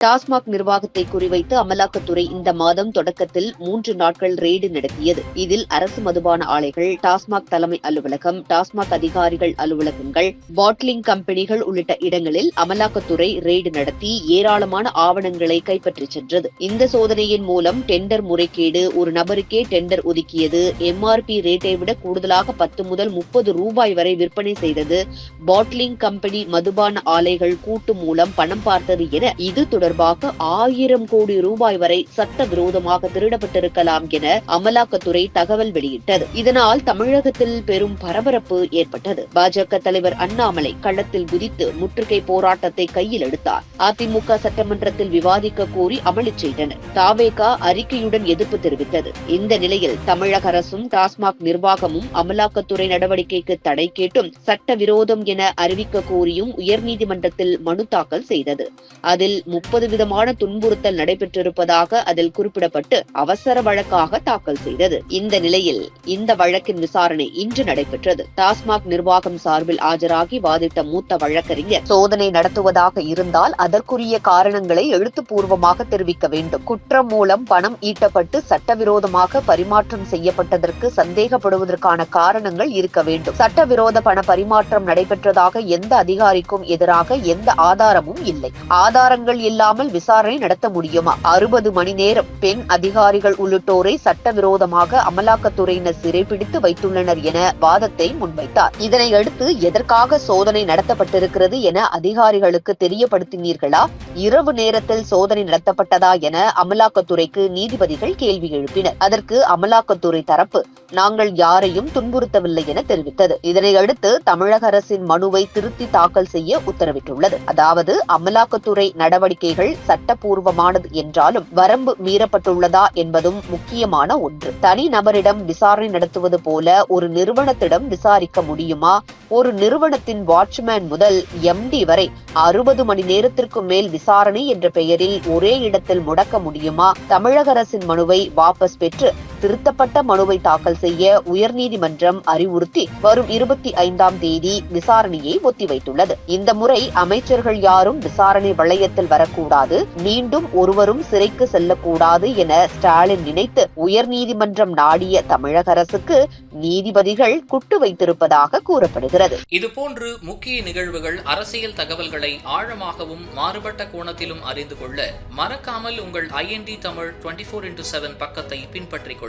டாஸ்மாக் நிர்வாகத்தை குறிவைத்து அமலாக்கத்துறை இந்த மாதம் தொடக்கத்தில் மூன்று நாட்கள் ரெய்டு நடத்தியது. இதில் அரசு மதுபான ஆலைகள் டாஸ்மாக் தலைமை அலுவலகம் டாஸ்மாக் அதிகாரிகள் அலுவலகங்கள் பாட்லிங் கம்பெனிகள் உள்ளிட்ட இடங்களில் அமலாக்கத்துறை ரெய்டு நடத்தி ஏராளமான ஆவணங்களை கைப்பற்றிச் சென்றது. இந்த சோதனையின் மூலம் டெண்டர் முறைகேடு ஒரு நபருக்கே டெண்டர் ஒதுக்கியது எம்ஆர்பி ரேட்டை விட கூடுதலாக பத்து முதல் முப்பது ரூபாய் வரை விற்பனை செய்தது பாட்லிங் கம்பெனி மதுபான ஆலைகள் கூட்டு மூலம் பணம் பார்த்தது என இது தொடர்பாக ஆயிரம் கோடி ரூபாய் வரை சட்டவிரோதமாக திருடப்பட்டிருக்கலாம் என அமலாக்கத்துறை தகவல் வெளியிட்டது. இதனால் தமிழகத்தில் பெரும் பரபரப்பு ஏற்பட்டது. பாஜக தலைவர் அண்ணாமலை களத்தில் குதித்து முற்றுகை போராட்டத்தை கையில் எடுத்தார். அதிமுக சட்டமன்றத்தில் விவாதிக்க கோரி அமளி செய்தனர். தாவேகா அறிக்கையுடன் எதிர்ப்பு தெரிவித்தது. இந்த நிலையில் தமிழக அரசும் டாஸ்மாக் நிர்வாகமும் அமலாக்கத்துறை நடவடிக்கைக்கு தடை கேட்டும் சட்டவிரோதம் என அறிவிக்க கோரியும் உயர்நீதிமன்றத்தில் மனு தாக்கல் செய்தது. அதில் முப்பது விதமான துன்புறுத்தல் நடைபெற்றிருப்பதாக அதில் குறிப்பிடப்பட்டு அவசர வழக்காக தாக்கல் செய்தது. இந்த நிலையில் இந்த வழக்கின் விசாரணை இன்று நடைபெற்றது. டாஸ்மாக் நிர்வாகம் சார்பில் ஆஜராகி வாதிட்ட மூத்த வழக்கறிஞர் சோதனை நடத்துவதாக இருந்தால் அதற்குரிய காரணங்களை எழுத்துப்பூர்வமாக தெரிவிக்க வேண்டும். குற்றம் மூலம் பணம் ஈட்டப்பட்டு சட்டவிரோதமாக பரிமாற்றம் செய்யப்பட்டதற்கு சந்தேகப்படுவதற்கான காரணங்கள் இருக்க வேண்டும். சட்டவிரோத பண பரிமாற்றம் நடைபெற்றதாக எந்த அதிகாரிக்கும் எதிராக எந்த ஆதாரமும் இல்லை. ஆதாரங்கள் இல்லாமல் விசாரணை நடத்த முடியுமா. அறுபது மணி நேரம் பெண் அதிகாரிகள் உள்ளிட்டோரை சட்டவிரோதமாக அமலாக்கத்துறையினர் சிறைபிடித்து வைத்துள்ளனர் என வாதத்தை முன்வைத்தார். இதனை அடுத்து எதற்காக சோதனை நடத்தப்பட்டிருக்கிறது என அதிகாரிகளுக்கு தெரியப்படுத்தினீர்களா? இரவு நேரத்தில் சோதனை நடத்தப்பட்டதா என அமலாக்கத்துறைக்கு நீதிபதிகள் கேள்வி எழுப்பினர். அதற்கு அமலாக்கத்துறை தரப்பு நாங்கள் யாரையும் துன்புறுத்தவில்லை என தெரிவித்தது. இதனையடுத்து தமிழக அரசின் மனுவை திருத்தி தாக்கல் செய்ய உத்தரவிட்டுள்ளது. அதாவது அமலாக்கத்துறை நடவடிக்கைகள் சட்டப்பூர்வமானது என்றாலும் வரம்பு மீறப்பட்டுள்ளதா என்பதும் முக்கியமான ஒன்று. தனி நபரிடம் விசாரணை நடத்துவது போல ஒரு நிறுவனத்திடம் விசாரிக்க முடியுமா? ஒரு நிறுவனத்தின் வாட்ச்மேன் முதல் எம்டி வரை அறுபது மணி நேரத்திற்கு மேல் விசாரணை என்ற பெயரில் ஒரே இடத்தில் முடக்க முடியுமா? தமிழக அரசின் மனுவை வாபஸ் பெற்று திருத்தப்பட்ட மனுவை தாக்கல் செய்ய உயர்நீதிமன்றம் அறிவுறுத்தி வரும் இருபத்தி ஐந்தாம் தேதி விசாரணையை ஒத்திவைத்துள்ளது. இந்த முறை அமைச்சர்கள் யாரும் விசாரணை வளையத்தில் வரக்கூடாது மீண்டும் ஒருவரும் சிறைக்கு செல்லக்கூடாது என ஸ்டாலின் நினைத்து உயர்நீதிமன்றம் நாடிய தமிழக அரசுக்கு நீதிபதிகள் குட்டு வைத்திருப்பதாக கூறப்படுகிறது. இதுபோன்று முக்கிய நிகழ்வுகள் அரசியல் தகவல்களை ஆழமாகவும் மாறுபட்ட கோணத்திலும் அறிந்து கொள்ள மறக்காமல் உங்கள் INT Tamil twenty four into seven பக்கத்தை பின்பற்றிக்